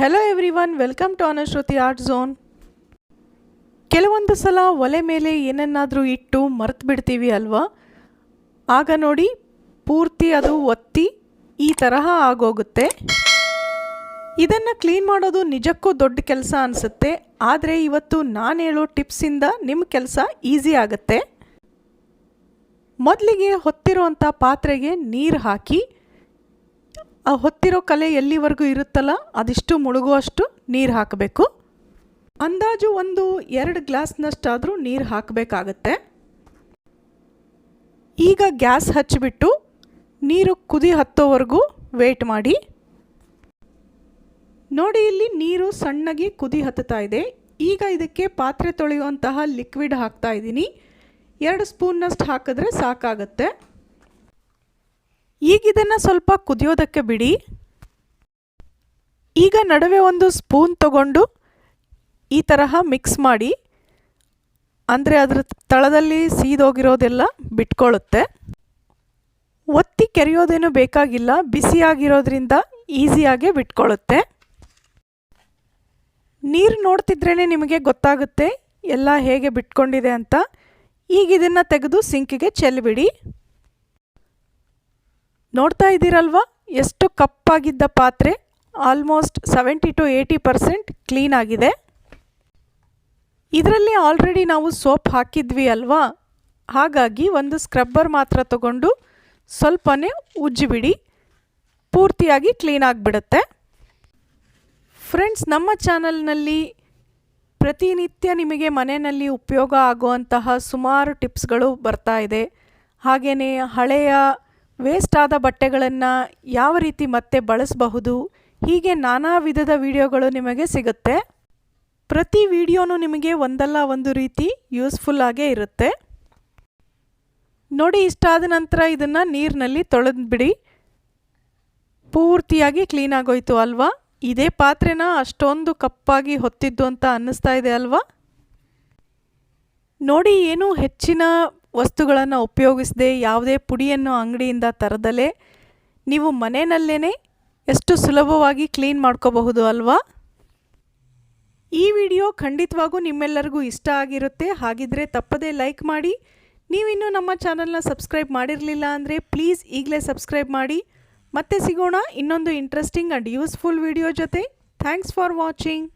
Hello everyone welcome to Anashruti art zone ಕೆಲವೊಂದು ಸಲ ಒಲೆ ಮೇಲೆ ಏನನ್ನಾದರೂ ಇಟ್ಟು ಮರೆತು ಬಿಡ್ತೀವಿ ಅಲ್ವಾ? ಆಗ ನೋಡಿ, ಪೂರ್ತಿ ಅದು ಒತ್ತಿ ಈ ತರಹ ಆಗೋಗುತ್ತೆ. ಇದನ್ನು ಕ್ಲೀನ್ ಮಾಡೋದು ನಿಜಕ್ಕೂ ದೊಡ್ಡ ಕೆಲಸ ಅನಿಸುತ್ತೆ. ಆದರೆ ಇವತ್ತು ನಾನು ಹೇಳೋ ಟಿಪ್ಸಿಂದ ನಿಮ್ಮ ಕೆಲಸ ಈಸಿ ಆಗುತ್ತೆ. ಮೊದಲಿಗೆ ಹೊತ್ತಿರುವಂಥ ಪಾತ್ರೆಗೆ ನೀರು ಹಾಕಿ ಆ ಹೊತ್ತಿರೋ ಕಲೆ ಎಲ್ಲಿವರೆಗೂ ಇರುತ್ತಲ್ಲ, ಅದಿಷ್ಟು ಮುಳುಗುವಷ್ಟು ನೀರು ಹಾಕಬೇಕು. ಅಂದಾಜು ಒಂದು ಎರಡು ಗ್ಲಾಸ್ನಷ್ಟಾದರೂ ನೀರು ಹಾಕಬೇಕಾಗತ್ತೆ. ಈಗ ಗ್ಯಾಸ್ ಹಚ್ಚಿಬಿಟ್ಟು ನೀರು ಕುದಿ ಹತ್ತೋವರೆಗೂ ವೇಟ್ ಮಾಡಿ. ನೋಡಿ ಇಲ್ಲಿ ನೀರು ಸಣ್ಣಗೆ ಕುದಿ ಹತ್ತುತ್ತಾ ಇದೆ. ಈಗ ಇದಕ್ಕೆ ಪಾತ್ರೆ ತೊಳೆಯುವಂತಹ ಲಿಕ್ವಿಡ್ ಹಾಕ್ತಾ ಇದ್ದೀನಿ. ಎರಡು ಸ್ಪೂನ್ನಷ್ಟು ಹಾಕಿದ್ರೆ ಸಾಕಾಗತ್ತೆ. ಈಗ ಇದನ್ನು ಸ್ವಲ್ಪ ಕುದಿಯೋದಕ್ಕೆ ಬಿಡಿ. ಈಗ ನಡುವೆ ಒಂದು ಸ್ಪೂನ್ ತಗೊಂಡು ಈ ತರಹ ಮಿಕ್ಸ್ ಮಾಡಿ, ಅಂದರೆ ಅದರ ತಳದಲ್ಲಿ ಸೀದೋಗಿರೋದೆಲ್ಲ ಬಿಟ್ಕೊಳ್ಳುತ್ತೆ ಒತ್ತಿ ಕೆರೆಯೋದೇನು ಬೇಕಾಗಿಲ್ಲ, ಬಿಸಿಯಾಗಿರೋದ್ರಿಂದ ಈಸಿಯಾಗೆ ಬಿಟ್ಕೊಳ್ಳುತ್ತೆ ನೀರು ನೋಡ್ತಿದ್ರೇ ನಿಮಗೆ ಗೊತ್ತಾಗುತ್ತೆ, ಎಲ್ಲ ಹೇಗೆ ಬಿಟ್ಕೊಂಡಿದೆ ಅಂತ. ಈಗ ಇದನ್ನು ತೆಗೆದು ಸಿಂಕಿಗೆ ಚೆಲ್ಲಿಬಿಡಿ ನೋಡ್ತಾ ಇದ್ದೀರಲ್ವಾ? ಎಷ್ಟು ಕಪ್ಪಾಗಿದ್ದ ಪಾತ್ರೆ? Almost seventy to eighty percent clean ಆಗಿದೆ. ಇದರಲ್ಲಿ ಆಲ್ರೆಡಿ ನಾವು ಸೋಪ್ ಹಾಕಿದ್ವಿ ಅಲ್ವಾ? ಹಾಗಾಗಿ ಒಂದು ಸ್ಕ್ರಬ್ಬರ್ ಮಾತ್ರ ತಗೊಂಡು ಸ್ವಲ್ಪನೇ ಉಜ್ಜಿಬಿಡಿ. ಪೂರ್ತಿಯಾಗಿ ಕ್ಲೀನ್ ಆಗಿಬಿಡುತ್ತೆ. ಫ್ರೆಂಡ್ಸ್ ನಮ್ಮ ಚಾನಲ್ನಲ್ಲಿ ಪ್ರತಿನಿತ್ಯ ನಿಮಗೆ ಮನೆಯಲ್ಲಿ ಉಪಯೋಗ ಆಗುವಂತಹ ಸುಮಾರು ಟಿಪ್ಸ್ಗಳು ಬರ್ತಾ ಇದೆ. ಹಾಗೆಯೇ ಹಳೆಯ ವೇಸ್ಟ್ ಆದ ಬಟ್ಟೆಗಳನ್ನು ಯಾವ ರೀತಿ ಮತ್ತೆ ಬಳಸಬಹುದು? ಹೀಗೆ ನಾನಾ ವಿಧದ ವಿಡಿಯೋಗಳು ನಿಮಗೆ ಸಿಗುತ್ತೆ. ಪ್ರತಿ ವಿಡಿಯೋನೂ ನಿಮಗೆ ಒಂದಲ್ಲ ಒಂದು ರೀತಿ ಯೂಸ್ಫುಲ್ ಆಗೇ ಇರುತ್ತೆ. ನೋಡಿ, ಇಷ್ಟಾದ ನಂತರ ಇದನ್ನು ನೀರಿನಲ್ಲಿ ತೊಳೆದ್ಬಿಡಿ. ಪೂರ್ತಿಯಾಗಿ ಕ್ಲೀನ್ ಆಗೋಯ್ತು ಅಲ್ವಾ? ಇದೇ ಪಾತ್ರೆನ ಅಷ್ಟೊಂದು ಕಪ್ಪಾಗಿ ಹೊತ್ತಿದ್ದು ಅಂತ ಅನ್ನಿಸ್ತಾ ಇದೆ ಅಲ್ವಾ? ನೋಡಿ, ಏನು ಹೆಚ್ಚಿನ ವಸ್ತುಗಳನ್ನು ಉಪಯೋಗಿಸದೆ ಯಾವುದೇ ಪುಡಿಯನ್ನು ಅಂಗಡಿಯಿಂದ ತರದಲೇ ನೀವು ಮನೆಯಲ್ಲೇ ಎಷ್ಟು ಸುಲಭವಾಗಿ ಕ್ಲೀನ್ ಮಾಡ್ಕೋಬಹುದು ಅಲ್ವಾ? ಈ ವಿಡಿಯೋ ಖಂಡಿತವಾಗೂ ನಿಮ್ಮೆಲ್ಲರಿಗೂ ಇಷ್ಟ ಆಗಿರುತ್ತೆ. ಹಾಗಿದ್ರೆ ತಪ್ಪದೇ ಲೈಕ್ ಮಾಡಿ. ನೀವಿನ್ನೂ ನಮ್ಮ ಚಾನಲ್ನ ಸಬ್ಸ್ಕ್ರೈಬ್ ಮಾಡಿರಲಿಲ್ಲ ಅಂದರೆ ಪ್ಲೀಸ್ ಈಗಲೇ ಸಬ್ಸ್ಕ್ರೈಬ್ ಮಾಡಿ. ಮತ್ತೆ ಸಿಗೋಣ ಇನ್ನೊಂದು ಇಂಟ್ರೆಸ್ಟಿಂಗ್ ಆ್ಯಂಡ್ ಯೂಸ್ಫುಲ್ ವಿಡಿಯೋ ಜೊತೆ. Thanks for watching